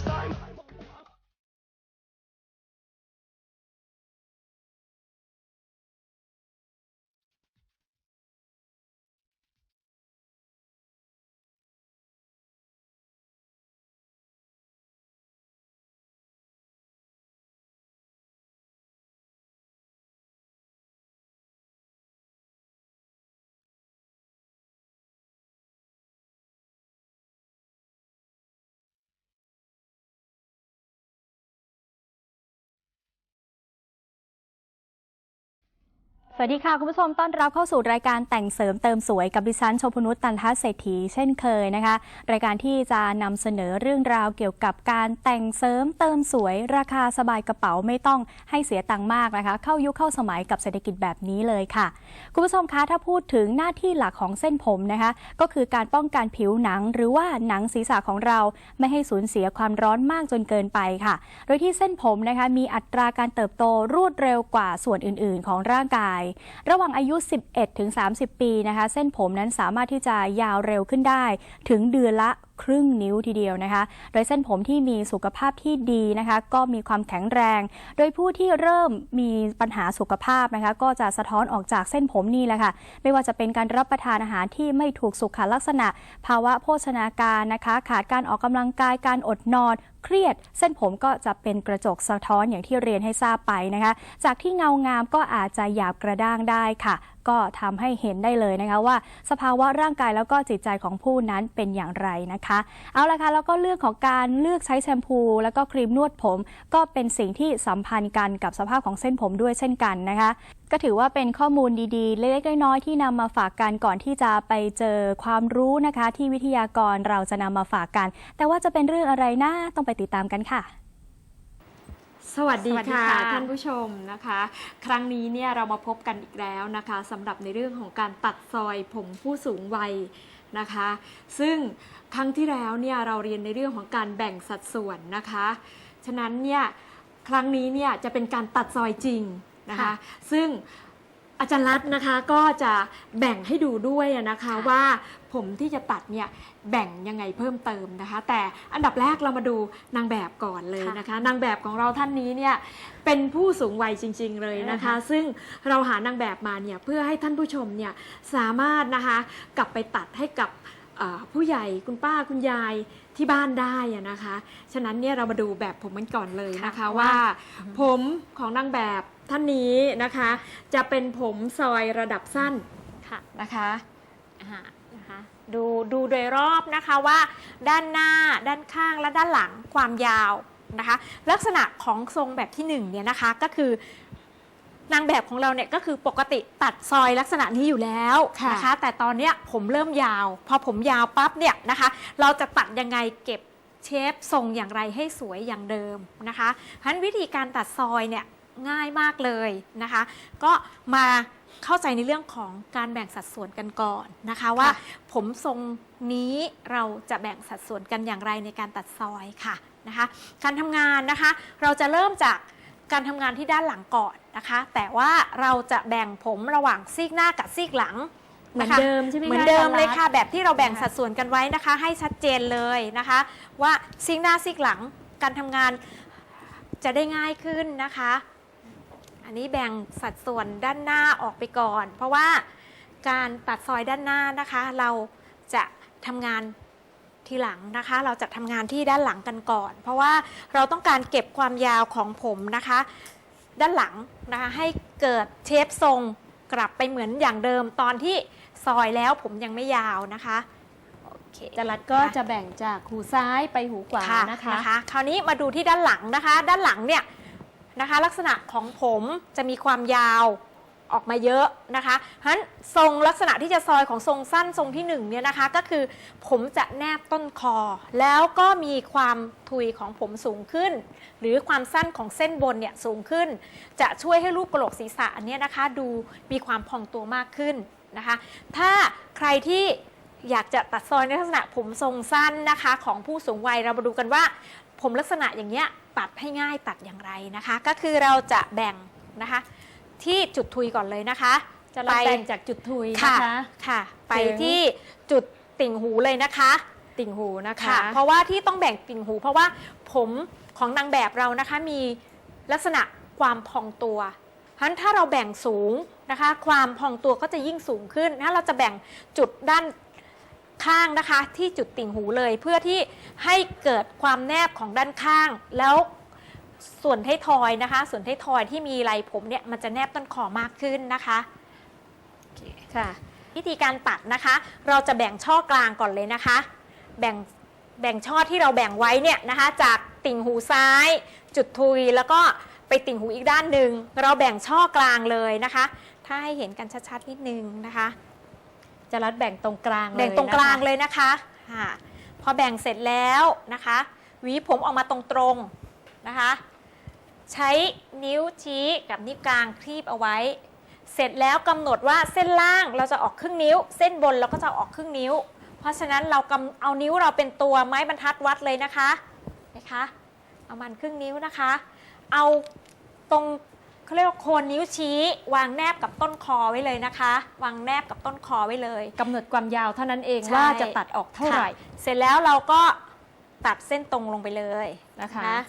sorry. สวัสดีค่ะ คุณผู้ชมต้อนรับเข้าสู่รายการแต่งเสริมเติมสวยกับดิฉันชมพนุษตันทัศเศรษฐีเช่นเคยนะคะ รายการที่จะนำเสนอเรื่องราวเกี่ยวกับการแต่งเสริมเติมสวย ราคาสบายกระเป๋าไม่ต้องให้เสียตังค์มากนะคะ เข้ายุคเข้าสมัยกับเศรษฐกิจแบบนี้เลยค่ะ คุณผู้ชมคะถ้าพูดถึงหน้าที่หลักของเส้นผมนะคะ ก็คือการป้องกันผิวหนัง หรือว่าหนังศีรษะของเราไม่ให้สูญเสียความร้อนมากจนเกินไปค่ะ โดยที่เส้นผมนะคะมีอัตราการเติบโตรวดเร็วกว่าส่วนอื่น ๆ ของร่างกายระหว่างอายุ 11ถึง30 ปีนะคะ เส้นผมนั้นสามารถที่จะยาวเร็วขึ้นได้ถึงเดือนละ ครึ่งนิ้วทีเดียวนะคะ โดยเส้นผมที่มีสุขภาพที่ดีนะคะ ก็มีความแข็งแรง โดยผู้ที่เริ่มมีปัญหาสุขภาพนะคะ ก็จะสะท้อนออกจากเส้นผมนี่แหละค่ะ ไม่ว่าจะเป็นการรับประทานอาหารที่ไม่ถูกสุขลักษณะ ภาวะโภชนาการนะคะ ขาดการออกกำลังกายการอดนอนเครียดเส้นผมก็จะเป็นกระจกสะท้อนอย่างที่เรียนให้ทราบไปนะคะ จากที่เงางามก็อาจจะหยาบกระด้างได้ค่ะก็ทำให้เห็นได้เลยนะคะว่า สภาวะร่างกายแล้วก็จิตใจของผู้นั้นเป็นอย่างไรนะคะ เอาละค่ะแล้วก็เรื่องของการเลือกใช้แชมพู แล้วก็ครีมนวดผม ก็เป็นสิ่งที่สัมพันธ์กันกับสภาพของเส้นผมด้วยเช่นกันนะคะก็ถือว่าเป็นข้อมูลดีๆ เล็กๆน้อยๆที่นำมาฝากกันก่อนที่จะไปเจอความรู้นะคะ ที่วิทยากรเราจะนำมาฝากกัน แต่ว่าจะเป็นเรื่องอะไรนะต้องไปติดตามกันค่ะ สวัสดีสวัสดีค่ะค่ะ ท่านผู้ชมนะคะ ครั้งนี้เนี่ยเรามาพบกันอีกแล้วนะคะสำหรับในเรื่องของการตัดซอยผมผู้สูงวัยนะคะ ซึ่งครั้งที่แล้วเนี่ยเราเรียนในเรื่องของการแบ่งสัดส่วนนะคะ ฉะนั้นเนี่ยครั้งนี้เนี่ยจะเป็นการตัดซอยจริงนะคะค่ะซึ่ง อาจารย์รัตน์นะคะก็จะแบ่งให้ดูด้วยนะคะว่าผมที่จะตัดเนี่ยแบ่งยังไงเพิ่มเติมนะคะ แต่อันดับแรกเรามาดูนางแบบก่อนเลยนะคะ นางแบบของเราท่านนี้เนี่ยเป็นผู้สูงวัยจริง ๆ เลยนะคะ ซึ่งเราหานางแบบมาเนี่ยเพื่อให้ท่านผู้ชมเนี่ยสามารถนะคะกลับไปตัดให้กับเอ่อผู้ใหญ่คุณป้าคุณยาย ที่บ้านได้อะนะคะ ฉะนั้นเนี่ยเรามาดูแบบผมกันก่อนเลยนะคะค่ะว่า ผมของนางแบบท่านนี้นะคะ จะเป็นผมซอยระดับสั้นค่ะนะคะอ่านะคะดูดูโดยรอบนะคะว่าด้านหน้าด้านข้างและด้านหลังความยาวนะคะ ลักษณะของทรงแบบที่หนึ่งเนี่ยนะคะก็คือ นางแบบของเราเนี่ยก็คือปกติตัดซอยลักษณะนี้อยู่แล้วค่ะนะคะ แต่ตอนเนี้ยผมเริ่มยาว พอผมยาวปั๊บเนี่ยนะคะ เราจะตัดยังไงเก็บเชฟทรงอย่างไรให้สวยอย่างเดิมนะคะเพราะฉะนั้นวิธีการตัดซอยเนี่ยง่ายมากเลยนะคะ ก็มาเข้าใจในเรื่องของการแบ่งสัดส่วนกันก่อนนะคะว่าผมทรงนี้เราจะแบ่งสัดส่วนกันอย่างไรในการตัดซอยค่ะนะคะ การทำงานนะคะ เราจะเริ่มจากการทำงานที่ด้านหลังก่อน นะคะ แต่ว่าเราจะแบ่งผมระหว่างซีกหน้ากับซีกหลังเหมือนนะคะเดิมใช่ไหมคะเหมือนเดิมอาจารย์เลยค่ะรัฐแบบที่เราแบ่งสัดส่วนกันไว้นะคะ ให้ชัดเจนเลยนะคะ ว่าซีกหน้าซีกหลังการทำงานจะได้ง่ายขึ้นนะคะ อันนี้แบ่งสัดส่วนด้านหน้าออกไปก่อน เพราะว่าการตัดซอยด้านหน้านะคะ เราจะทำงานทีหลังนะคะ เราจะทำงานที่ด้านหลังกันก่อน เพราะว่าเราต้องการเก็บความยาวของผมนะคะ ด้านหลัง นะคะให้เกิดเชฟทรงกลับไปเหมือนอย่างเดิมตอนที่ซอยแล้วผมยังไม่ยาวนะคะโอเคจรัดก็จะแบ่งจากหูซ้ายไปหูขวาค่ะนะคะนะคะ คราวนี้มาดูที่ด้านหลังนะคะ ด้านหลังเนี่ยนะคะ ลักษณะของผมจะมีความยาว ออกมาเยอะนะคะฉะนั้นทรงลักษณะที่จะซอยของทรงสั้นทรงที่หนึ่งเนี่ยนะคะก็คือผมจะแนบต้นคอ แล้วก็มีความทุยของผมสูงขึ้น หรือความสั้นของเส้นบนเนี่ยสูงขึ้น จะช่วยให้รูปกระโหลกศีรษะอันเนี้ยนะคะดูมีความพองตัวมากขึ้นนะคะ ถ้าใครที่อยากจะตัดซอยในลักษณะผมทรงสั้นนะคะของผู้สูงวัยเรามาดูกันว่า ผมลักษณะอย่างเงี้ยตัดให้ง่ายตัดอย่างไรนะคะ ก็คือเราจะแบ่งนะคะ ที่จุดทุยก่อนเลยนะคะ จะไปแบ่งจากจุดทุยค่ะนะคะค่ะ ไปถึงที่จุดติ่งหูเลยนะคะ ติ่งหูนะคะค่ะเพราะว่าที่ต้องแบ่งติ่งหู เพราะว่าผมของนางแบบเรานะคะมีลักษณะความพองตัวเพราะฉะนั้นถ้าเราแบ่งสูงนะคะ ความพองตัวก็จะยิ่งสูงขึ้นถ้าเราจะแบ่งจุดด้านข้างนะคะ ที่จุดติ่งหูเลย เพื่อที่ให้เกิดความแนบของด้านข้าง แล้ว ส่วนท้ายทอยนะคะ ส่วนท้ายทอยที่มีลายผมเนี่ยมันจะแนบต้นคอมากขึ้นนะคะโอเคค่ะวิธีการตัดนะคะ เราจะแบ่งช่อกลางก่อนเลยนะคะ แบ่งแบ่งช่อที่เราแบ่งไว้เนี่ยนะคะ จากติ่งหูซ้าย จุดทุยแล้วก็ไปติ่งหูอีกด้านหนึ่งเราแบ่งช่อกลางเลยนะคะ ถ้าให้เห็นกันชัดๆนิดนึงนะคะ จะรัดแบ่งตรงกลางเลยแบ่งตรงกลางนะคะเลยนะคะค่ะพอแบ่งเสร็จแล้วนะคะหวีผมออกมาตรงๆ นะคะ ใช้นิ้วชี้กับนิ้วกลางคลีบเอาไว้ เสร็จแล้วกำหนดว่าเส้นล่างเราจะออกครึ่งนิ้ว เส้นบนเราก็จะออกครึ่งนิ้ว เพราะฉะนั้นเรากำเอานิ้วเราเป็นตัวไม้บรรทัดวัดเลยนะคะนะคะเอามันครึ่งนิ้วนะคะ เอาตรงเขาเรียกว่าโคนนิ้วชี้วางแนบกับต้นคอไว้เลยนะคะ วางแนบกับต้นคอไว้เลยกำหนดความยาวเท่านั้นเองใช่ว่าจะตัดออกเท่าไหร่ค่ะเสร็จแล้วเราก็ตัดเส้นตรงลงไปเลยนะคะนะ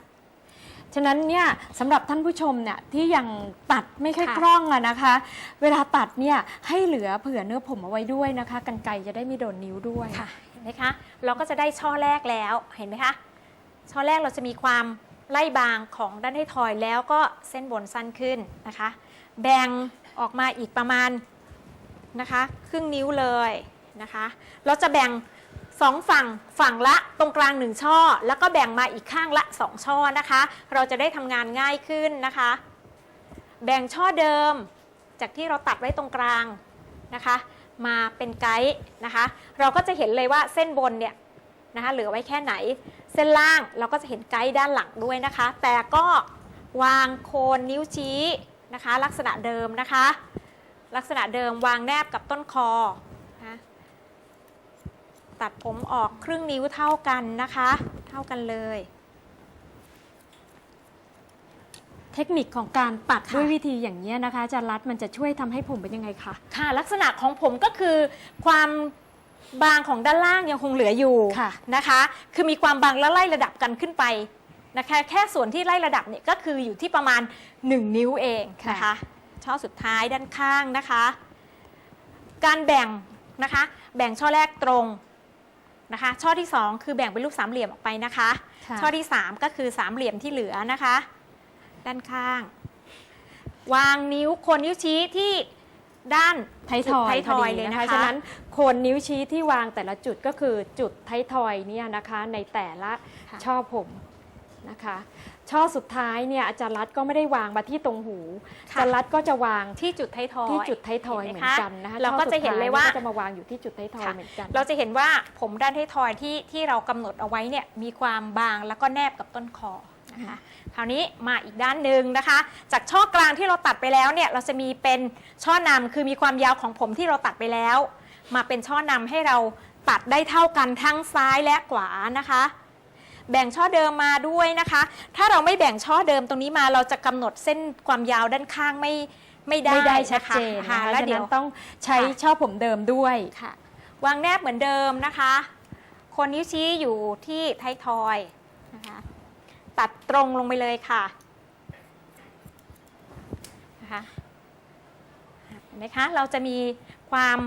ฉะนั้นเนี่ยสำหรับท่านผู้ชมเนี่ยที่ยังตัดไม่ค่อยค่ะ คล่องอะนะคะ เวลาตัดเนี่ยให้เหลือเผื่อเนื้อผมเอาไว้ด้วยนะคะกันไกรจะได้ไม่โดนนิ้วด้วย ค่ะเห็นไหมคะ เราก็จะได้ช่อแรกแล้วเห็นไหมคะช่อแรกเราจะมีความไล่บางของด้านท้ายทอยแล้วก็เส้นบนสั้นขึ้นนะคะ แบ่งออกมาอีกประมาณนะคะ ครึ่งนิ้วเลยนะคะ เราจะแบ่ง สองฝั่งฝั่งละตรงกลางหนึ่งช่อ แล้วก็แบ่งมาอีกข้างละสองช่อนะคะ เราจะได้ทำงานง่ายขึ้นนะคะ แบ่งช่อเดิม จากที่เราตัดไว้ตรงกลางนะคะ มาเป็นไกด์นะคะ เราก็จะเห็นเลยว่าเส้นบนเนี่ยนะคะเหลือไว้แค่ไหน เส้นล่างเราก็จะเห็นไกด์ด้านหลังด้วยนะคะ แต่ก็วางโคนนิ้วชี้นะคะ ลักษณะเดิมนะคะ ลักษณะเดิมวางแนบกับต้นคอ ตัดผมออกครึ่งนิ้วเท่ากันนะคะ เท่ากันเลย เทคนิคของการตัดค่ะ ด้วยวิธีอย่างนี้ยนะคะอาจารย์รัดมันจะช่วยทำให้ผมเป็นยังไงคะ ค่ะ ลักษณะของผมก็คือความบางของด้านล่างยังคงเหลืออยู่ค่ะ นะคะ คือมีความบางและไล่ระดับกันขึ้นไปนะคะ แค่ส่วนที่ไล่ระดับเนี่ยก็คืออยู่ที่ประมาณ 1 นิ้วเองนะคะช่อสุดท้ายด้านข้างนะคะ การแบ่งนะคะ แบ่งช่อแรกตรง นะคะ ช่อที่ 2 คือแบ่งเป็นรูปสามเหลี่ยมออกไปนะคะ ค่ะ ช่อที่ 3 ก็คือสามเหลี่ยมที่เหลือนะคะ ด้านข้าง วางนิ้วโคนนิ้วชี้ที่ด้านไทยทอยไทยทอยพดีเลยนะคะ ฉะนั้นโคนนิ้วชี้ที่วางแต่ละจุดก็คือจุดไทยทอยเนี่ยนะคะในแต่ละค่ะ ช่อผมนะคะ ช่อสุดท้ายเนี่ยอาจารย์รัดก็ไม่ได้วางมาที่ตรงหูอาจารย์รัดก็จะวางที่จุดไทยทอยที่จุดไทยทอยเห็นเหไหมมือนคะกันนะคะเราก็ช่อจะสุดเห็นเลยท้ว่าก็จะมาวางอยู่ที่จุดไทยทอยค่ะเหมือนกัน เราจะเห็นว่าผมด้านไทยทอยที่ที่เรากำหนดเอาไว้เนี่ยมีความบางแล้วก็แนบกับต้นคอนะคะคราวนี้มาอีกด้านหนึ่งนะคะ จากช่อกลางที่เราตัดไปแล้วเนี่ยเราจะมีเป็นช่อนำคือมีความยาวของผมที่เราตัดไปแล้ว มาเป็นช่อนำให้เราตัดได้เท่ากันทั้งซ้ายและขวานะคะ แบ่งช่อเดิมมาด้วยนะคะ ถ้าเราไม่แบ่งช่อเดิมตรงนี้มาเราจะกำหนดเส้นความยาวด้านข้างไม่ไม่ได้ไม่ได้ะคะชัดเจนค่ะนะคะแล้วฉะเดี๋นั้ยวนต้องใช้ค่ะช่อผมเดิมด้วยค่ะ วางแนบเหมือนเดิมนะคะ คนนิ้วชี้อยู่ที่ท้ายทอยนะคะ ตัดตรงลงไปเลยค่ะนะคะเห็นไหมคะเราจะมีความ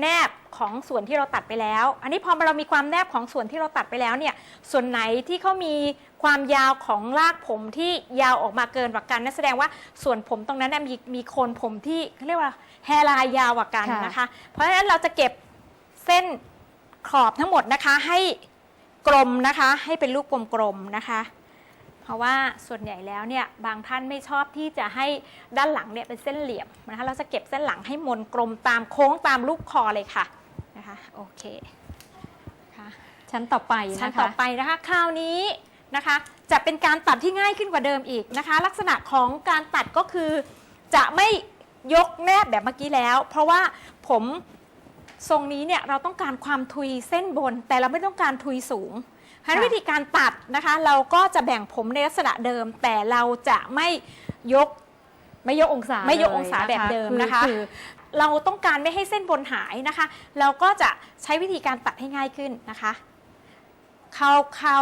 แนบ ของส่วนที่เราตัดไปแล้ว อันนี้พอเรามีความแนบของส่วนที่เราตัดไปแล้วเนี่ย ส่วนไหนที่เขามีความยาวของรากผมที่ยาวออกมาเกินกว่ากันนั่นแสดงว่าส่วนผมตรงนั้นนะมีมีโคนผมที่เขาเรียกว่าแฮร์ไลน์ยาวกว่ากันค่ะนะคะ เพราะฉะนั้นเราจะเก็บเส้นขอบทั้งหมดนะคะให้กลมนะคะ ให้เป็นรูปกลมๆนะคะ เพราะว่าส่วนใหญ่แล้วเนี่ยบางท่านไม่ชอบที่จะให้ด้านหลังเนี่ยเป็นเส้นเหลี่ยมนะคะ เราจะเก็บเส้นหลังให้มนกลมตามโค้งตามรูปคอเลยค่ะ นะคะโอเคค่ะชั้นต่อไปชั้นนะคะต่อไปนะคะคราวนี้นะคะจะเป็นการตัดที่ง่ายขึ้นกว่าเดิมอีกนะคะ ลักษณะของการตัดก็คือ จะไม่ยกแนบแบบเมื่อกี้แล้ว เพราะว่าผมทรงนี้เนี่ยเราต้องการความทุยเส้นบน แต่เราไม่ต้องการทุยสูงเพราะฉะนั้นค่ะวิธีการตัดนะคะ เราก็จะแบ่งผมในลักษณะเดิม แต่เราจะไม่ยกไม่ยกองศาไม่ยกเลองศาแบบเดิมนะคะคือ เราต้องการไม่ให้เส้นบนหายนะคะ เราก็จะใช้วิธีการตัดให้ง่ายขึ้นนะคะเขาเขา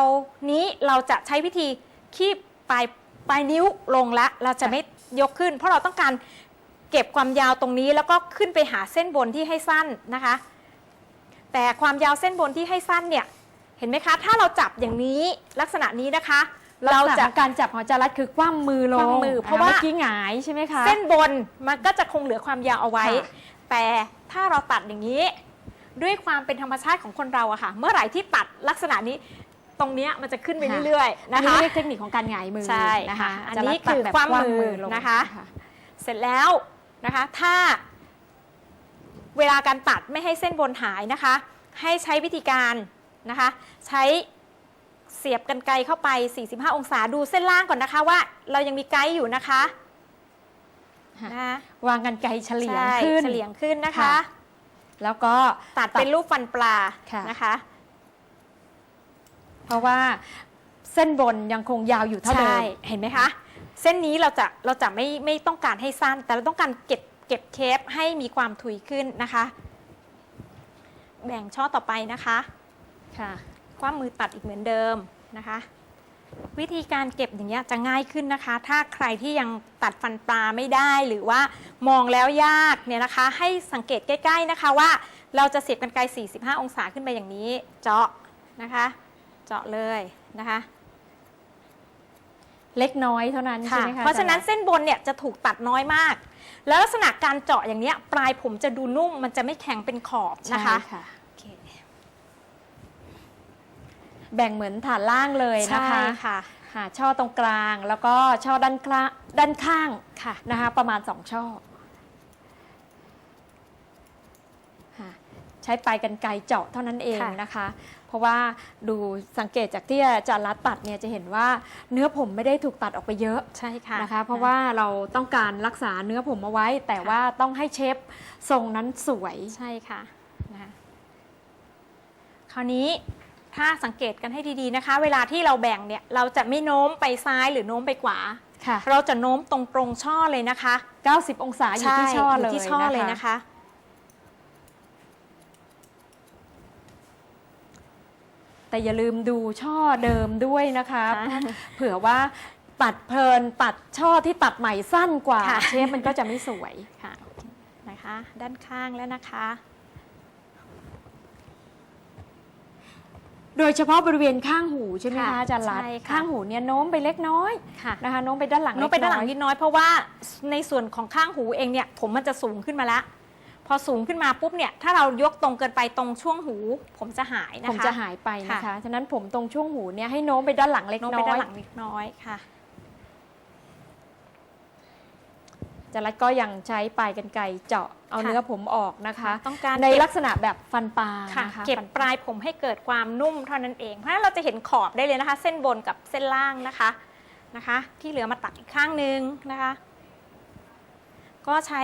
นี้เราจะใช้วิธีคีบปลายปลายนิ้วลงละเราจะไม่ยกขึ้น เพราะเราต้องการเก็บความยาวตรงนี้แล้วก็ขึ้นไปหาเส้นบนที่ให้สั้นนะคะ แต่ความยาวเส้นบนที่ให้สั้นเนี่ยเห็นไหมคะ ถ้าเราจับอย่างนี้ลักษณะนี้นะคะ เราเราจะจะการจับของอาจารย์รัตคือคว่ำมือลงคว่ำมือเพราะว่ามื่อกี้หงายใช่ไหมคะ เส้นบนมันก็จะคงเหลือความยาวเอาไว้ ค่ะ แต่ถ้าเราตัดอย่างนี้ ด้วยความเป็นธรรมชาติของคนเราอะค่ะ เมื่อไหร่ที่ตัดลักษณะนี้ตรงเนี้ยมันจะขึ้นไปเรื่อยๆอันนะนี้คะ เรียกเทคนิคของการหงายมือใช่นะคะค่ะอันจรย์รันี้ตตัดคือแบบคว่ำมือลงนะคะ เสร็จแล้วนะคะ ถ้า เวลาการตัดไม่ให้เส้นบนหายนะคะ ให้ใช้วิธีการนะคะ ใช้ เสียบกันไกลเข้าไป 45 องศาดูเส้นล่างก่อนนะคะว่า เรายังมีไกด์อยู่นะคะค่ะนะคะวางกันไกลเฉลี่ยงใช่ขึ้นเฉลียงขึ้นนะคะค่ะแล้วก็ตัดเป็นรูปฟันปลาค่ะนะคะ เพราะว่าเส้นบนยังคงยาวอยู่เท่าเดิใช่มเห็นไหมคะ เส้นนี้เราจะเราจะไม่ไม่ต้องการให้สั้น แต่เราต้องการเก็บเก็บเคปให้มีความถุยขึ้นนะคะ แบ่งช่อต่อไปนะคะค่ะ คว้ามือตัดอีกเหมือนเดิมนะคะ วิธีการเก็บอย่างเงี้ยจะง่ายขึ้นนะคะ ถ้าใครที่ยังตัดฟันปลาไม่ได้หรือว่ามองแล้วยากเนี่ยนะคะ ให้สังเกตใกล้ ๆนะคะว่า เราจะเสียบกันไกล 45 องศาขึ้นไปอย่างนี้ เจาะนะคะ เจาะเลยนะคะเล็กน้อยเท่านั้นใช่ค่ะไหมคะเพราะฉะนั้นอจย์เส้นบนเนี่ยจะถูกตัดน้อยมาก แล้วลักษณะการเจาะอย่างเนี้ยปลายผมจะดูนุ่มมันจะไม่แข็งเป็นขอบใช่นะคะ ค่ะ โอเค แบ่งเหมือนฐานล่างเลยนะใช่คะค่ะ หาช่อตรงกลางแล้วก็ช่อด้านกลางด้านข้างค่ะนะคะ ประมาณ 2 ช่อค่ะใช้ปลายกันไกรเจาะเท่านั้นเองค่ะนะคะ เพราะว่าดูสังเกตจากที่อาจารย์รัดตัดเนี่ยจะเห็นว่าเนื้อผมไม่ได้ถูกตัดออกไปเยอะใช่ค่ะนะคะ เพราะว่าเราต้องการรักษาเนื้อผมเอาไว้ แต่ว่าต้องให้เชฟทรงนั้นสวยใช่ค่ะนะคะคราวนี้ ถ้าสังเกตกันให้ดีๆนะคะ เวลาที่เราแบ่งเนี่ยเราจะไม่โน้มไปซ้ายหรือโน้มไปขวา ค่ะ เราจะโน้มตรงตรงๆช่อเลยนะคะ90 องศาอยู่ที่ช่อเลยยู่ที่ช่อเลยนะคะ แต่อย่าลืมดูช่อเดิมด้วยนะคะค่ะเผื่อว่าตัดเพลินตัดช่อที่ตัดใหม่สั้นกว่า ค่ะ เชฟมันก็จะไม่สวย ค่ะนะคะ ด้านข้างแล้วนะคะ โดยเฉพาะบริเวณข้างหูใช่ไหมคะค่ะอาจารย์รัตใช่ค่ะ ข้างหูเนี่ยโน้มไปเล็กน้อยค่ะนะคะโน้มไปด้านหลังโน้มไปด้านหลังเกนิดน้อยเพราะว่าในส่วนของข้างหูเองเนี่ยผมมันจะสูงขึ้นมาแล้วพอสูงขึ้นมาปุ๊บเนี่ยถ้าเรายกตรงเกินไปตรงช่วงหู ผมจะหายนะคะ ผมจะหายไปนะคะ ค่ะ ฉะนั้นผมตรงช่วงหูเนี่ยให้โน้มไปด้านหลังเล็กโน้มน้ไปอยด้านหลังเล็กน้อยค่ะ อา จารย์รัตก็ยังใช้ปลายกันไกรเจาะเอาค่ะเนื้อผมออกนะคะ ต้องการในเก็บลักษณะแบบฟันปลาค่ะนะคะเก็บฟันปลายผมให้เกิดความนุ่มเท่านั้นเอง เพราะฉะนั้นเราจะเห็นขอบได้เลยนะคะ เส้นบนกับเส้นล่างนะคะนะคะ ที่เหลือมาตัดอีกข้างหนึ่งนะคะ ก็ใช้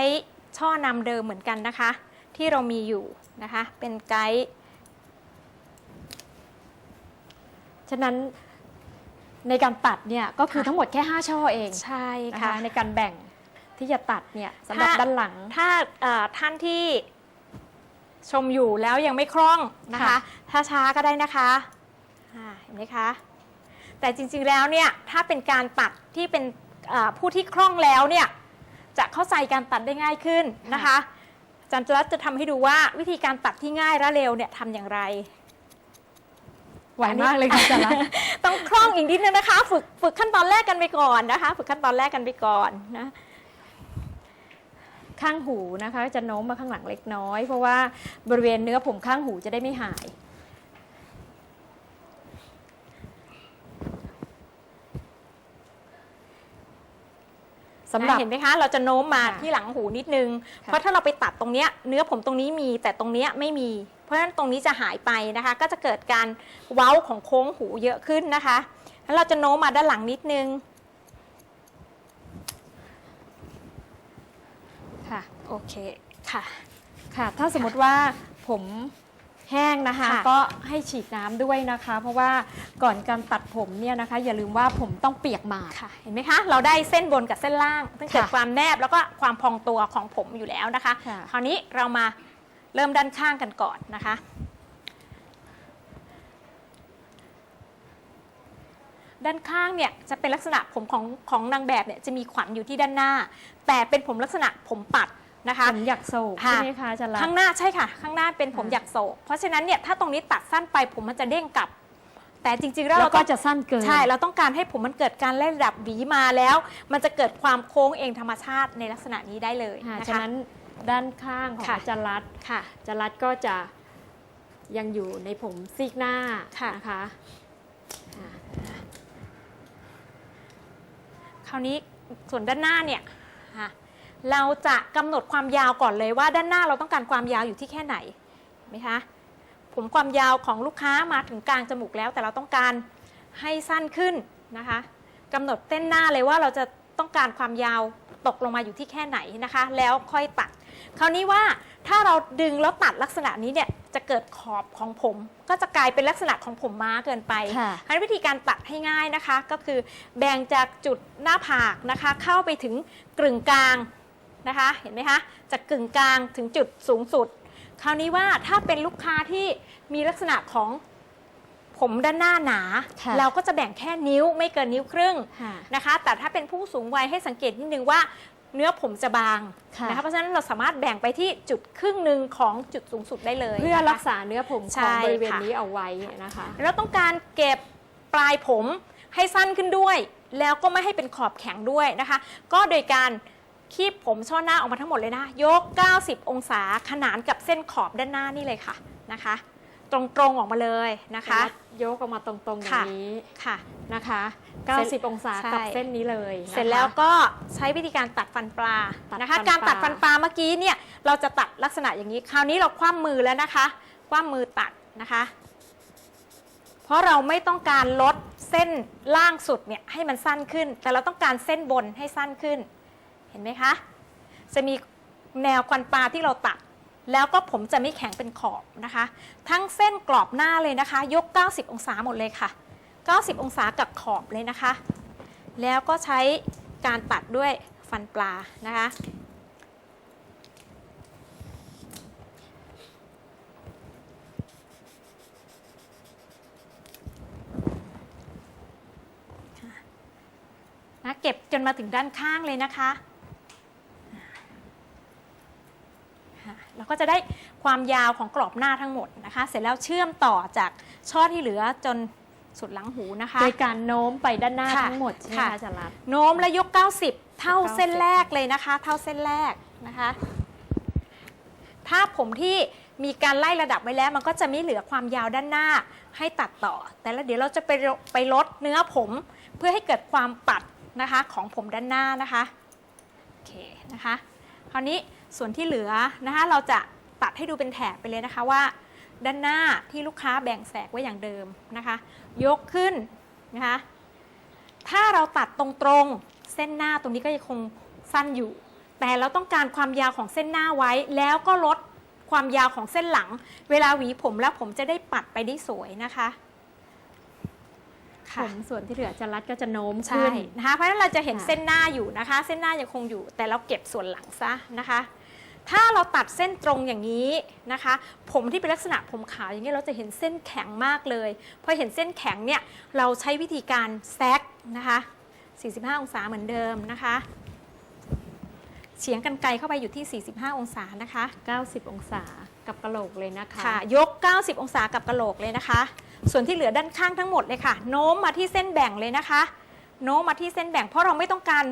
ช่อนำเดิมเหมือนกันนะคะ ที่เรามีอยู่นะคะ เป็นไกด์ฉะนั้นในการตัดเนี่ยก็คือทั้งหมดแค่ 5 ช่อเอง ใช่นะค่ะคะในการแบ่ง ที่จะตัดเนี่ยสำหรับถ้าด้านหลัง ถ้าเอ่อท่านที่ชมอยู่แล้วยังไม่คล่องนะคะค่ะถ้าช้าก็ได้นะคะอ่าเห็นไหมคะ แต่จริงๆแล้วเนี่ยถ้าเป็นการตัดที่เป็นเอ่อผู้ที่คล่องแล้วเนี่ยจะเข้าใจการตัดได้ง่ายขึ้นนะคะอาจารย์จรัสจะทำให้ดูว่าวิธีการตัดที่ง่ายและเร็วเนี่ยทำอย่างไรไหวมากเลยค่ะอาจารย์รัตน์ต้องคล่องอีกนิดนึงนะคะ ฝึกฝึกขั้นตอนแรกกันไปก่อนนะคะ ฝึกขั้นตอนแรกกันไปก่อนนะ ข้างหูนะคะจะโน้มมาข้างหลังเล็กน้อย เพราะว่าบริเวณเนื้อผมข้างหูจะได้ไม่หายสำหรับเห็นไหมคะ เราจะโน้มมาค่ะที่หลังหูนิดนึงค่ะเพราะถ้าเราไปตัดตรงเนี้ยเนื้อผมตรงนี้มีแต่ตรงเนี้ยไม่มี เพราะฉะนั้นตรงนี้จะหายไปนะคะ ก็จะเกิดการเว้าของโค้งหูเยอะขึ้นนะคะแล้วเราจะโน้มมาด้านหลังนิดนึง ค่ะ โอเคค่ะ ค่ะ ถ้าสมมติว่าผมแห้งนะคะ ค่ะก็ให้ฉีดน้ำด้วยนะคะ เพราะว่าก่อนการตัดผมเนี่ยนะคะ อย่าลืมว่าผมต้องเปียกหมาดค่ะเห็นไหมคะ เราได้เส้นบนกับเส้นล่างซึ่งเกิดค่ะความแนบแล้วก็ความพองตัวของผมอยู่แล้วนะคะ ค่ะ คราวนี้เรามาเริ่มด้านข้างกันก่อนนะคะ ด้านข้างเนี่ยจะเป็นลักษณะผมของของนางแบบเนี่ยจะมีขวัญอยู่ที่ด้านหน้า แต่เป็นผมลักษณะผมปัด นะคะผมอยากโศกค่ะ ใช่ไหมคะอาจารย์รัตข้างน์หน้าใช่ค่ะ ข้างหน้าเป็นผมค่ะหยักโศก เพราะฉะนั้นเนี่ยถ้าตรงนี้ตัดสั้นไปผมมันจะเด้งกลับ แต่จริงๆแล้วแล้วเราก็ก็จะสั้นเกิน ใช่ เราต้องการให้ผมมันเกิดการไล่ระดับหวีมาแล้ว มันจะเกิดความโค้งเองธรรมชาติในลักษณะนี้ได้เลยค่ะนะฉะคะ นั้นด้านข้างของค่ะ อาจารย์รัตน์ค่ะ อาจารย์รัตน์ก็จะยังอยู่ในผมซีกหน้าค่ะ นะคะอ่าคราวนี้ส่วนด้านหน้าเนี่ยค่ะ เราจะกำหนดความยาวก่อนเลยว่าด้านหน้าเราต้องการความยาวอยู่ที่แค่ไหนเห็นไหมคะผมความยาวของลูกค้ามาถึงกลางจมูกแล้ว แต่เราต้องการให้สั้นขึ้นนะคะกำหนดเต้นหน้าเลยว่าเราจะต้องการความยาวตกลงมาอยู่ที่แค่ไหนนะคะ แล้วค่อยตัด คราวนี้ว่าถ้าเราดึงแล้วตัดลักษณะนี้เนี่ยจะเกิดขอบของผม ก็จะกลายเป็นลักษณะของผมม้าเกินไปค่ะฉะนั้นวิธีการตัดให้ง่ายนะคะ ก็คือแบ่งจากจุดหน้าผากนะคะ เข้าไปถึงกึ่งกลาง นะคะ เห็นไหมคะ จากกึ่งกลางถึงจุดสูงสุด คราวนี้ว่าถ้าเป็นลูกค้าที่มีลักษณะของผมด้านหน้าหนา ค่ะเราก็จะแบ่งแค่นิ้วไม่เกินนิ้วครึ่งค่ะนะคะ แต่ถ้าเป็นผู้สูงวัยให้สังเกตนิดนึงว่าเนื้อผมจะบางค่ะ นะคะเพราะฉะนั้นเราสามารถแบ่งไปที่จุดครึ่งหนึ่งของจุดสูงสุดได้เลยเพื่อรักนะคะ ษาเนื้อผมใช่ของบริเวณค่ะ นี้เอาไว้นะคะเราต้องการเก็บปลายผมให้สั้นขึ้นด้วย แล้วก็ไม่ให้เป็นขอบแข็งด้วยนะคะ ก็โดยการ คีบผมช่อหน้าออกมาทั้งหมดเลยนะ ยก 90 องศาขนานกับเส้นขอบด้านหน้านี่เลยค่ะนะคะ ตรงๆออกมาเลยนะคะ ยกออกมาตรงๆอย่าค่ะงนี้ค่ะนะคะเสร็จ90 องศาใช่กับเส้นนี้เลยนะคะเสร็จแล้วก็ใช้วิธีการตัดฟันปลาตัดนะคะฟันการตัดปลาฟันปลาเมื่อกี้เนี่ยเราจะตัดลักษณะอย่างนี้ คราวนี้เราคว่ำมือแล้วนะคะ คว่ำมือตัดนะคะ เพราะเราไม่ต้องการลดเส้นล่างสุดเนี่ยให้มันสั้นขึ้น แต่เราต้องการเส้นบนให้สั้นขึ้น เห็นไหมคะ จะมีแนวควันปลาที่เราตัด แล้วก็ผมจะไม่แข็งเป็นขอบนะคะ ทั้งเส้นกรอบหน้าเลยนะคะ ยก 90 องศาหมดเลยค่ะ 90 องศากับขอบเลยนะคะ แล้วก็ใช้การตัดด้วยฟันปลานะคะนะเก็บจนมาถึงด้านข้างเลยนะคะค่ะ เราก็จะได้ความยาวของกรอบหน้าทั้งหมดนะคะ เสร็จแล้วเชื่อมต่อจากช่อที่เหลือจนสุดหลังหูนะคะ โดยการโน้มไปด้านหน้าค่ะทั้งหมดใช่ไหมค่ะ คะอาจารย์รัตน์โน้มและยก 90 เท่า90เส้นแรกเลยนะคะ เท่าเส้นแรกนะคะ ถ้าผมที่มีการไล่ระดับไว้แล้ว มันก็จะไม่เหลือความยาวด้านหน้าให้ตัดต่อ แต่แล้วเดี๋ยวเราจะไปลไปลดเนื้อผมเพื่อให้เกิดความปัดนะคะของผมด้านหน้านะคะโอเคนะคะ คราวนี้ ส่วนที่เหลือนะคะเราจะตัดให้ดูเป็นแถบไปเลยนะคะว่า ด้านหน้าที่ลูกค้าแบ่งแสกไว้อย่างเดิมนะคะ ยกขึ้นนะคะถ้าเราตัดตรงๆเส้นหน้าตรงนี้ก็ยังคงสั้นอยู่ แต่เราต้องการความยาวของเส้นหน้าไว้ แล้วก็ลดความยาวของเส้นหลัง เวลาหวีผมแล้วผมจะได้ปัดไปได้สวยนะคะผค่ะมส่วนที่เหลืออาจารย์รัตน์ก็จะโน้มใช่ขึ้นนะคะเพราะฉะนั้นเราจะเห็นค่ะเส้นหน้าอยู่นะคะ เส้นหน้ายังคงอยู่ แต่เราเก็บส่วนหลังซะนะคะ ถ้าเราตัดเส้นตรงอย่างนี้นะคะ ผมที่เป็นลักษณะผมขาวอย่างนี้เราจะเห็นเส้นแข็งมากเลยพอเห็นเส้นแข็งเนี่ยเราใช้วิธีการแซกนะคะ 45 องศาเหมือนเดิมนะคะเฉียงกันไกลเข้าไปอยู่ที่ 45 องศานะคะ 90 องศากับกระโหลกเลยนะคะค่ะ ยก 90 องศากับกระโหลกเลยนะคะ ส่วนที่เหลือด้านข้างทั้งหมดเลยค่ะ โน้มมาที่เส้นแบ่งเลยนะคะ โน้มมาที่เส้นแบ่งเพราะเราไม่ต้องการ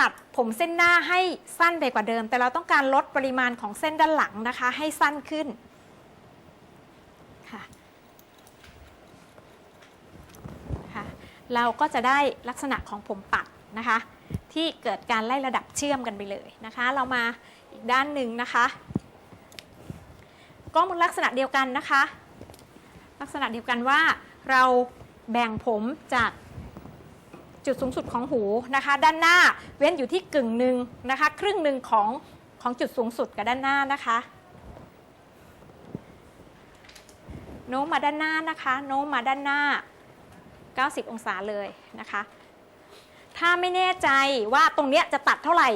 ตัดผมเส้นหน้าให้สั้นไปกว่าเดิม แต่เราต้องการลดปริมาณของเส้นด้านหลังนะคะ ให้สั้นขึ้นค่ะค่ะเราก็จะได้ลักษณะของผมปัดนะคะ ที่เกิดการไล่ระดับเชื่อมกันไปเลยนะคะ เรามาอีกด้านหนึ่งนะคะ ก็มลักษณะเดียวกันนะคะ ลักษณะเดียวกันว่าเราแบ่งผมจาก จุดสูงสุดของหูนะคะ ด้านหน้าเว้นอยู่ที่กึ่งหนึ่งนะคะ ครึ่งหนึ่งของของจุดสูงสุดกับด้านหน้านะคะโน้มมาด้านหน้านะคะ โน้มมาด้านหน้า 90 องศาเลยนะคะ ถ้าไม่แน่ใจว่าตรงเนี้ยจะตัดเท่าไหร่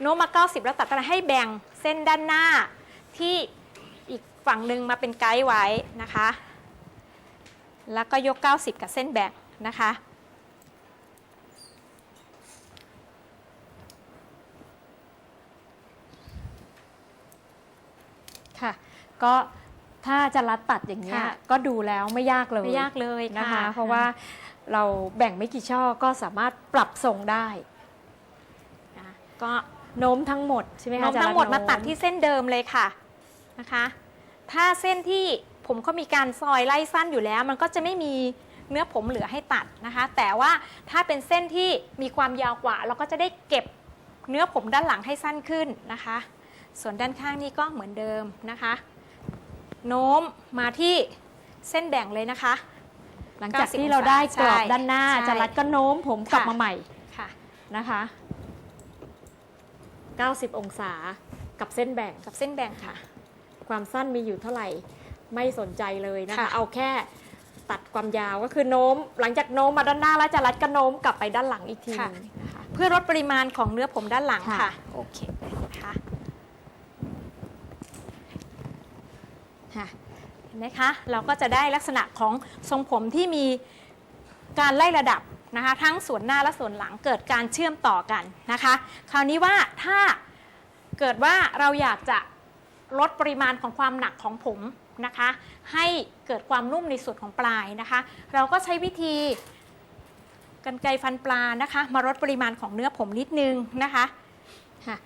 โน้มมา 90 แล้วตัดเท่าไหร่ให้แบ่งเส้นด้านหน้าที่อีกฝั่งหนึ่งมาเป็นไกด์ไว้นะคะ แล้วก็ยก 90 กับเส้นแบ่งนะคะ ค่ะ ก็ถ้าจะรัดตัดอย่างนี้ยค่ะก็ดูแล้วไม่ยากเลยไม่ยากเลยนะคะเพราะว่าเราแบ่งไม่กี่ช่อก็สามารถปรับทรงได้นะก็โน้มทั้งหมดใช่ไหมคะน้องอาจารย์ทั้งหมดรัมาตัดโน้ที่เส้นเดิมเลยค่ะนะคะ ถ้าเส้นที่ผมเขามีการซอยไล่สั้นอยู่แล้ว มันก็จะไม่มีเนื้อผมเหลือให้ตัดนะคะ แต่ว่าถ้าเป็นเส้นที่มีความยาวกว่า เราก็จะได้เก็บเนื้อผมด้านหลังให้สั้นขึ้นนะคะ ส่วนด้านข้างนี่ก็เหมือนเดิมนะคะ โน้มมาที่เส้นแบ่งเลยนะคะ หลังจาก90ที่เราได้กรอบใช่ด้านหน้าใช่อาจารย์รัดก็โน้มผมกลับค่ะมาใหม่ค่ะนะคะ 90 องศากับเส้นแบ่งกับเส้นแบ่งค่ะ ความสั้นมีอยู่เท่าไหร่ไม่สนใจเลยนะคะค่ะเอาแค่ตัดความยาวก็คือโน้ม หลังจากโน้มมาด้านหน้าแล้วอาจะรัดก็โน้มกลับไปด้านหลังอีกทีหนึงนะคะเพื่อลดปริมาณของเนื้อผมด้านหลังค่ะค่ะโอเคนะ ค่ะเห็นไหมคะ เราก็จะได้ลักษณะของทรงผมที่มีการไล่ระดับนะคะทั้งส่วนหน้าและส่วนหลังเกิดการเชื่อมต่อกันนะคะ คราวนี้ว่าถ้าเกิดว่าเราอยากจะลดปริมาณของความหนักของผมนะคะ ให้เกิดความนุ่มในส่วนของปลายนะคะ เราก็ใช้วิธีกันไกรฟันปลานะคะ มาลดปริมาณของเนื้อผมนิดนึงนะคะค่ะ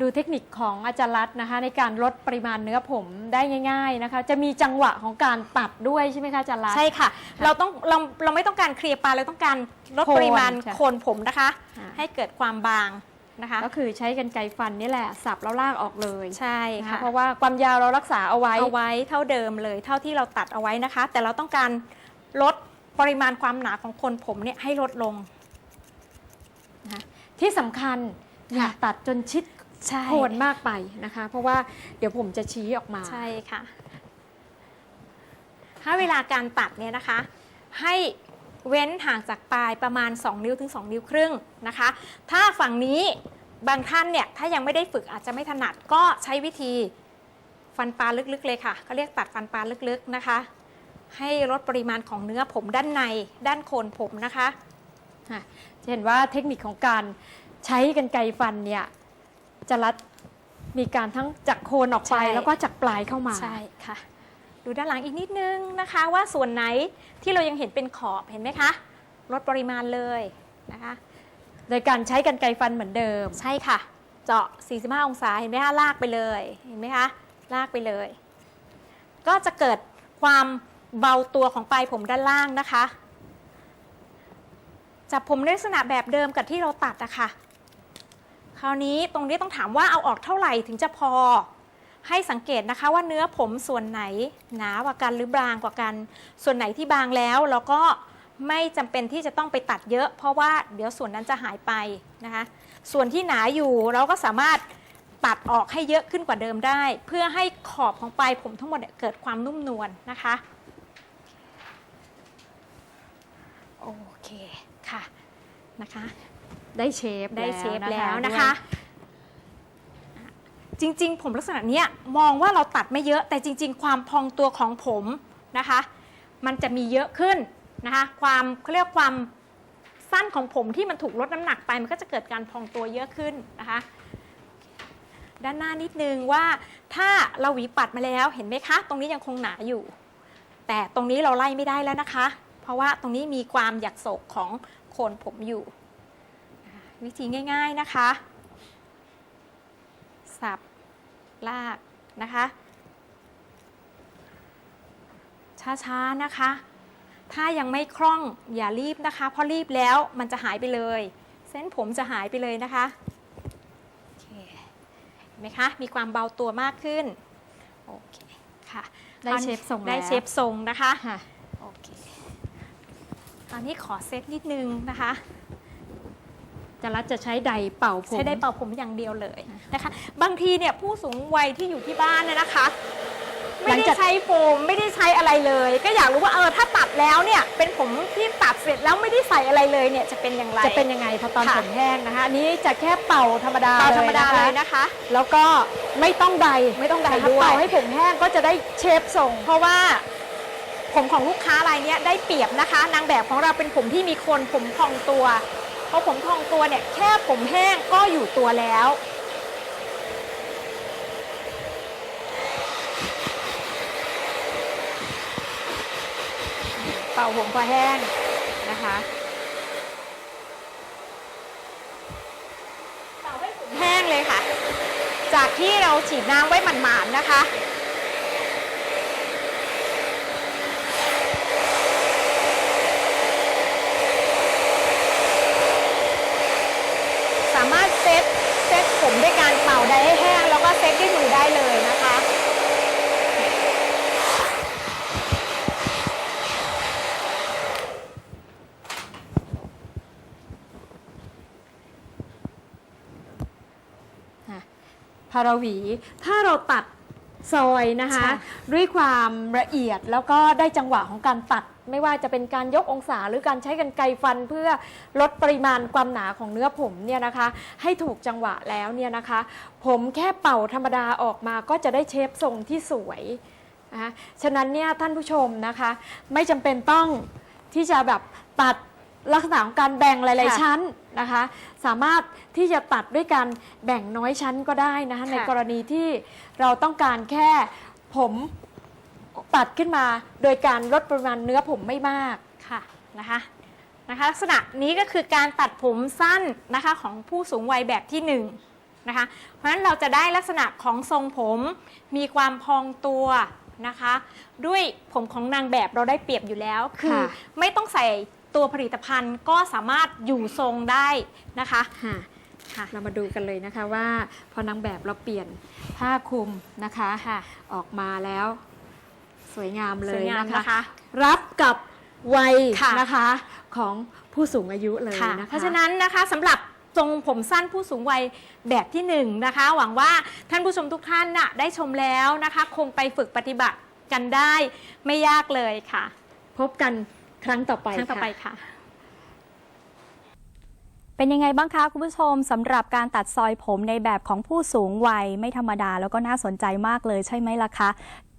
ดูเทคนิคของอาจารย์รัตน์นะคะ ในการลดปริมาณเนื้อผมได้ง่าย ๆนะคะ จะมีจังหวะของการตัดด้วยใช่ไหมคะอาจารย์รัตน์ ใช่ค่ะ เราต้องเราเราไม่ต้องการเคลียร์ปลายเราต้องการลดโคนปริมาณใช่โคนผมนะคะอ่าให้เกิดความบางนะคะ ก็คือใช้กันไกรฟันนี่แหละสับแล้วลากออกเลยใช่นะคะค่ะ เพราะว่าความยาวเรารักษาเอาไว้ เอาไว้เท่าเดิมเลย เท่าที่เราตัดเอาไว้นะคะ แต่เราต้องการลดปริมาณความหนาของโคนผมเนี่ยให้ลดลง ที่สำคัญอย่าตัดจนชิด ใช่ โคนมากไปนะคะ เพราะว่าเดี๋ยวผมจะชี้ออกมา ใช่ค่ะ ถ้าเวลาการตัดเนี่ยนะคะ ให้เว้นห่างจากปลายประมาณ 2 นิ้วถึง 2 นิ้วครึ่งนะคะ ถ้าฝั่งนี้บางท่านเนี่ยถ้ายังไม่ได้ฝึกอาจจะไม่ถนัดก็ใช้วิธีฟันปลาลึกๆเลยค่ะเขาเรียกตัดฟันปลาลึกๆนะคะ ให้ลดปริมาณของเนื้อผมด้านในด้านโคนผมนะคะค่ะจะเห็นว่าเทคนิคของการใช้กันไกรฟันเนี่ย จะรัดมีการทั้งจากโคนออกไป ใช่ แล้วก็จากปลายเข้ามา ใช่ค่ะ ดูด้านหลังอีกนิดนึงนะคะ ว่าส่วนไหนที่เรายังเห็นเป็นขอบเห็นไหมคะ ลดปริมาณเลยนะคะ โดยการใช้กันไกรฟันเหมือนเดิม ใช่ค่ะ เจาะ 45 องศาเห็นไหมคะลากไปเลยเห็นไหมคะลากไปเลย ก็จะเกิดความเบาตัวของปลายผมด้านล่างนะคะจับผมในลักษณะแบบเดิมกับที่เราตัดนะคะ คราวนี้ตรงนี้ต้องถามว่าเอาออกเท่าไหร่ถึงจะพอ ให้สังเกตนะคะว่าเนื้อผมส่วนไหนหนากว่ากันหรือบางกว่ากัน ส่วนไหนที่บางแล้วเราก็ไม่จำเป็นที่จะต้องไปตัดเยอะ เพราะว่าเดี๋ยวส่วนนั้นจะหายไปนะคะ ส่วนที่หนาอยู่เราก็สามารถตัดออกให้เยอะขึ้นกว่าเดิมได้ เพื่อให้ขอบของปลายผมทั้งหมดเกิดความนุ่มนวลนะคะโอเคค่ะนะคะ ได้เชฟได้เชฟแล้แล้ววนะนะคะคะ จริงๆ ผมลักษณะเนี้ยมองว่าเราตัดไม่เยอะแต่จริง ๆ ความพองตัวของผมนะคะ มันจะมีเยอะขึ้นนะคะ ความเขาเรียกความสั้นของผมที่มันถูกลดน้ำหนักไปมันก็จะเกิดการพองตัวเยอะขึ้นนะคะ ด้านหน้านิดนึงว่าถ้าเราหวีปัดมาแล้วเห็นไหมคะ ตรงนี้ยังคงหนาอยู่ แต่ตรงนี้เราไล่ไม่ได้แล้วนะคะ เพราะว่าตรงนี้มีความหยักโศกของโคนผมอยู่ วิธีง่าย ๆนะคะ สับลากนะคะ ช้าๆนะคะ ถ้ายังไม่คล่องอย่ารีบนะคะ เพราะรีบแล้วมันจะหายไปเลย เส้นผมจะหายไปเลยนะคะโอเคเห็นไหมคะมีความเบาตัวมากขึ้นโอเคค่ะได้เชฟทรงได้แล้วเชฟทรงนะคะค่ะโอเคตอนนี้ขอเซตนิดนึงนะคะอา จารย์รัตน์จะใช้ใดเป่าผม ใช้ได้เป่าผมอย่างเดียวเลยนะคะ บางทีเนี่ยผู้สูงวัยที่อยู่ที่บ้านเนี่ยนะคะไม่ได้ใช้โฟมไม่ได้ใช้อะไรเลย ก็อยากรู้ว่าเออถ้าตัดแล้วเนี่ยเป็นผมที่ตัดเสร็จแล้วไม่ได้ใส่อะไรเลยเนี่ยจะเป็นอย่างไร จะเป็นยังไงพอตอนค่ะ ผมแห้งนะคะ อันนี้จะแค่เป่าธรรมดาเตาธรรมดาเลยนะนะคะ แล้วก็ไม่ต้องใดไม่ต้องใดนะคะด้วย เป่าให้ผมแห้งก็จะได้เชฟทรง เพราะว่าผมของลูกค้ารายเนี้ยได้เปรียบนะคะ นางแบบของเราเป็นผมที่มีคนผมพองตัวเพราะผมพองตัวเนี่ยแค่ผมแห้งก็อยู่ตัวแล้ว เป่าผมพอแห้งนะคะเป่าให้ผมแห้งเลยค่ะ จากที่เราฉีดน้ำไว้หมาดๆนะคะ สามารถเซ็ตเซ็ตผมด้วยการเป่า ได้ให้แห้งแล้วก็เซ็ตด้วยมือได้เลยนะคะ พาราหวี ถ้าเราตัดซอยนะคะใช่ด้วยความละเอียดแล้วก็ได้จังหวะของการตัด ไม่ว่าจะเป็นการยกองศาหรือการใช้กันไกรฟันเพื่อลดปริมาณความหนาของเนื้อผมเนี่ยนะคะ ให้ถูกจังหวะแล้วเนี่ยนะคะ ผมแค่เป่าธรรมดาออกมาก็จะได้เชฟทรงที่สวยนะคะฉะนั้นเนี่ยท่านผู้ชมนะคะ ไม่จำเป็นต้องที่จะแบบตัดลักษณะของการแบ่งหลายค่ะๆชั้นนะคะ สามารถที่จะตัดด้วยการแบ่งน้อยชั้นก็ได้นะคะค่ะในกรณีที่เราต้องการแค่ผม ตัดขึ้นมาโดยการลดปริมาณเนื้อผมไม่มากค่ะนะคะนะคะลักษณะนี้ก็คือการตัดผมสั้นนะคะของผู้สูงวัยแบบที่1นงนะคะเพราะฉะนั้นเราจะได้ลักษณะของทรงผมมีความพองตัวนะคะ ด้วยผมของนางแบบเราได้เปรียบอยู่แล้ว คือค่ะไม่ต้องใส่ตัวผลิตภัณฑ์ก็สามารถอยู่ทรงได้นะคะค่ะค่ะเรามาดูกันเลยนะคะว่าพอนางแบบเราเปลี่ยนผ้าคลุมนะคะค่ะออกมาแล้ว สวยงามเลสวยยงามนะคะนะคะรับกับวัยค่ะ นะคะของผู้สูงอายุเลยค่ะนะคะ เพราะฉะนั้นนะคะสำหรับทรงผมสั้นผู้สูงวัยแบบที่หนึ่งนะคะ หวังว่าท่านผู้ชมทุกท่านน่ะได้ชมแล้วนะคะ คงไปฝึกปฏิบัติกันได้ไม่ยากเลยค่ะพบกันครั้งต่อไปครั้งต่อค่ะไปค่ะ เป็นยังไงบ้างคะคุณผู้ชมสำหรับการตัดซอยผมในแบบของผู้สูงวัยไม่ธรรมดาแล้วก็น่าสนใจมากเลยใช่ไหมล่ะคะ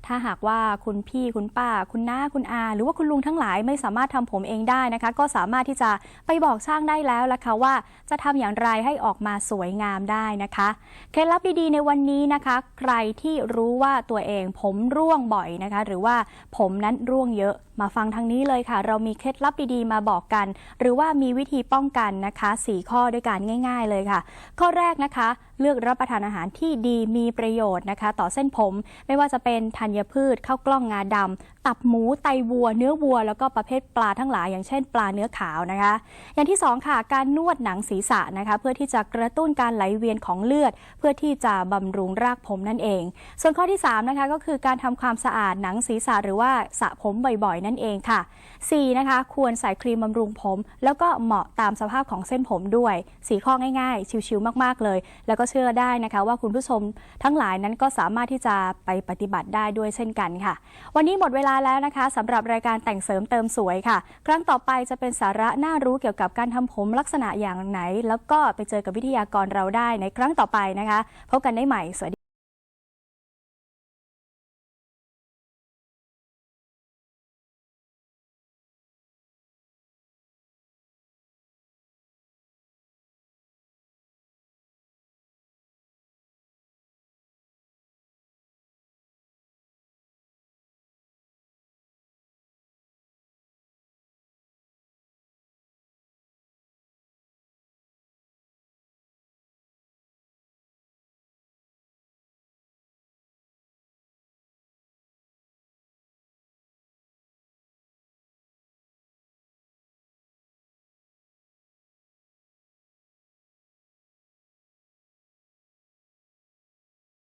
ถ้าหากว่าคุณพี่คุณป้า คุณน้าคุณอา หรือว่าคุณลุงทั้งหลายไม่สามารถทำผมเองได้นะคะ ก็สามารถที่จะไปบอกช่างได้แล้วล่ะค่ะว่าจะทำอย่างไรให้ออกมาสวยงามได้นะคะเคล็ดลับดีๆในวันนี้นะคะ ใครที่รู้ว่าตัวเองผมร่วงบ่อยนะคะ หรือว่าผมนั้นร่วงเยอะมาฟังทางนี้เลยค่ะ เรามีเคล็ดลับดีๆมาบอกกัน หรือว่ามีวิธีป้องกันนะคะ 4 ข้อด้วยกันง่าย ๆ เลยค่ะ ข้อแรกนะคะ เลือกรับประทานอาหารที่ดีมีประโยชน์นะคะ ต่อเส้นผมไม่ว่าจะเป็นธัญพืชข้าวกล้องงาดำ ตับหมูไตวัว เนื้อวัว แล้วก็ประเภทปลาทั้งหลาย อย่างเช่นปลาเนื้อขาวนะคะ อย่างที่สองค่ะ การนวดหนังศีรษะนะคะ เพื่อที่จะกระตุ้นการไหลเวียนของเลือด เพื่อที่จะบำรุงรากผมนั่นเอง ส่วนข้อที่สามนะคะก็คือการทำความสะอาดหนังศีรษะหรือว่าสระผมบ่อยๆ นั่นเองค่ะ 4. นะคะ ควรใส่ครีมบำรุงผม แล้วก็เหมาะตามสภาพของเส้นผมด้วย สีข้อง่ายๆ ชิวๆมากๆเลย แล้วก็เชื่อได้นะคะ ว่าคุณผู้ชมทั้งหลายนั้นก็สามารถที่จะไปปฏิบัติได้ด้วยเช่นกันค่ะ วันนี้หมดเวลาาแล้วนะคะสำหรับรายการแต่งเสริมเติมสวยค่ะ ครั้งต่อไปจะเป็นสาระน่ารู้เกี่ยวกับการทำผมลักษณะอย่างไหน แล้วก็ไปเจอกับวิทยากรเราได้ในครั้งต่อไปนะคะ พบกันได้ใหม่สวัสดี